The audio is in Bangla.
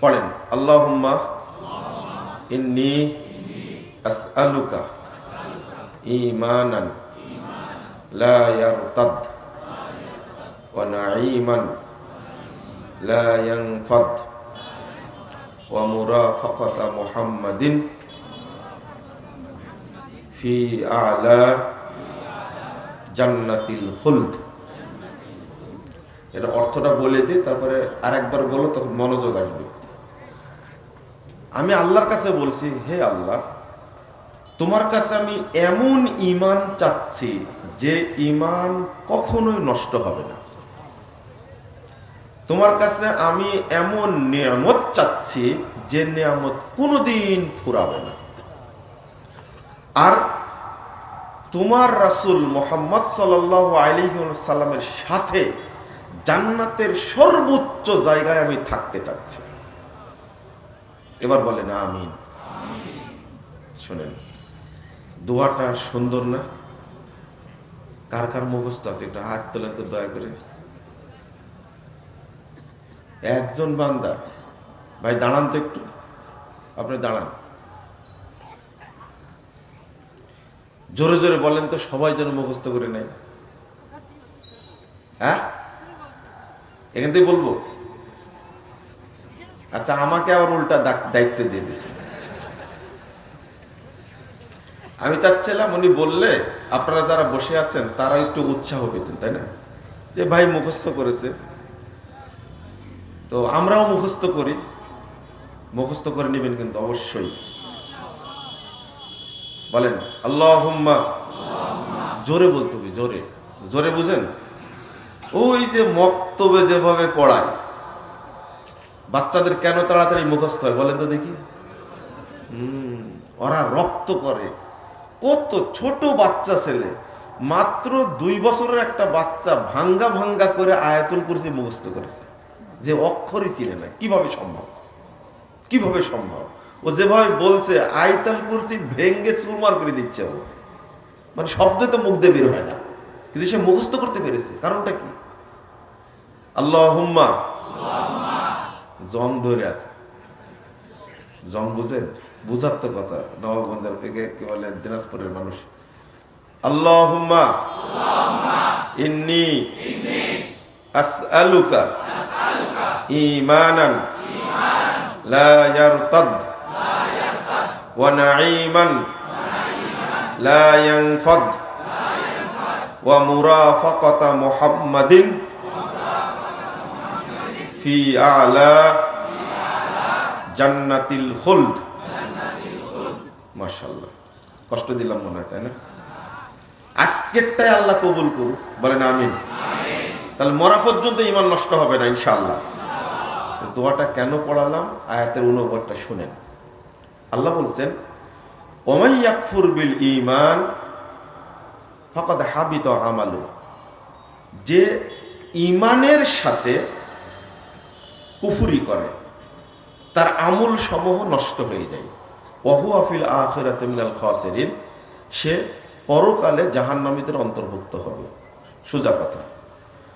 পড়েন। আল্লাহুম্মা ইন্নি আসআলুকা ঈমানান লা ইয়ারতাদ ওয়া নাঈমান লা ইয়ানফাদ ওয়া মুরাফাকাতা মুহাম্মাদিন জান্নাতিল খুলদ। এটা অর্থটা বলে দিই তারপরে আরেকবার বলো, তখন মনোযোগ আসবে। আমি আল্লাহর কাছে বলছি, হে আল্লাহ, তোমার কাছে আমি এমন ইমান চাচ্ছি যে ইমান কখনোই নষ্ট হবে না। তোমার কাছে আমি এমন নিয়ামত চাচ্ছি যে নিয়ামত কোনোদিন ফুরাবে না। আর তোমার রাসুল মোহাম্মদ সাল আলী সাল্লামের সাথে জান্নাতের সর্বোচ্চ জায়গায় আমি থাকতে চাচ্ছি। এবার বলে না আমিন। শোনেন, দোয়াটা সুন্দর না? কার কার মুখস্থ আছে? একটু হাত তোলেন তো দয়া করে। একজন বান্দা, ভাই দাঁড়ান তো একটু। আপনি দাঁড়ান। জোরে জোরে বলেন তো, সবাই যেন মুখস্থ করে নেয়। হ্যাঁ? এখান থেকে বলব? আচ্ছা আমাকে আবার উল্টা দায়িত্ব দিয়ে দিয়েছে আমি চাচ্ছিলাম উনি বললে আপনারা যারা বসে আছেন, তারা একটু উৎসাহ পেতেন, তাই না? যে ভাই মুখস্থ করেছে। তো আমরাও মুখস্থ করি। মুখস্থ করে নেবেন কিন্তু অবশ্যই। বলেন আল্লাহ জোরে বলতে জোরে। জোরে বুঝেন? ওই যে মক্তবে যেভাবে পড়ায় বাচ্চাদের কেন তাড়াতাড়ি মুখস্থ হয় বলেন তো দেখি। হুম, ওরা রক্ত করে কত ছোট বাচ্চা ছেলে। মাত্র দুই বছরের একটা বাচ্চা ভাঙ্গা ভাঙ্গা করে আয়াতুল কুরসি মুখস্থ করেছে। যে অক্ষরই চিনে না। কীভাবে সম্ভব? কীভাবে সম্ভব? ও যেভাবে বলছে আয়তাল কুরসি ভেঙ্গে চুরমার করে দিচ্ছে ও। মানে শব্দ তো মুখ দিয়ে বের হয় না। কিন্তু সে মুখস্থ করতে পেরেছে। কারণটা কি? আল্লাহ হুম্মা জং ধরে আছে। জং বুঝেন? বুঝার তো কথা। নবাবগঞ্জের থেকে কি বলে, দিনাজপুরের মানুষ। আল্লাহুম্মা। ইন্নি। আসআলুকা। ইমানান লা ইয়ারতাদ। ওয়া নাঈমান। ওয়া মুরাফাকাতা মুহাম্মাদিন। ফি আলা জান্নাতিল খুলদ। মাশাল্লাহ কষ্ট দিলাম মনে হয়, তাই না? আজকেরটাই আল্লাহ কবুল করুক, বলেন আমিন। তাহলে মরা পর্যন্ত ইমান নষ্ট হবে না, ইনশাআল্লাহ। দোয়াটা কেন পড়ালাম? আয়াতের অনুবাদটা শুনেন। আল্লাহ বলছেন ওমাইয়াকফুর বিল ইমান ফকত হাবিত আমালু যে ইমানের সাথে কুফুরি করে। তার আমুল সমূহ নষ্ট হয়ে যায়। ওহু আফিল আখিরাতে খাসিরিন। সে পরকালে জাহান্নামীদের অন্তর্ভুক্ত হবে। সোজা কথা।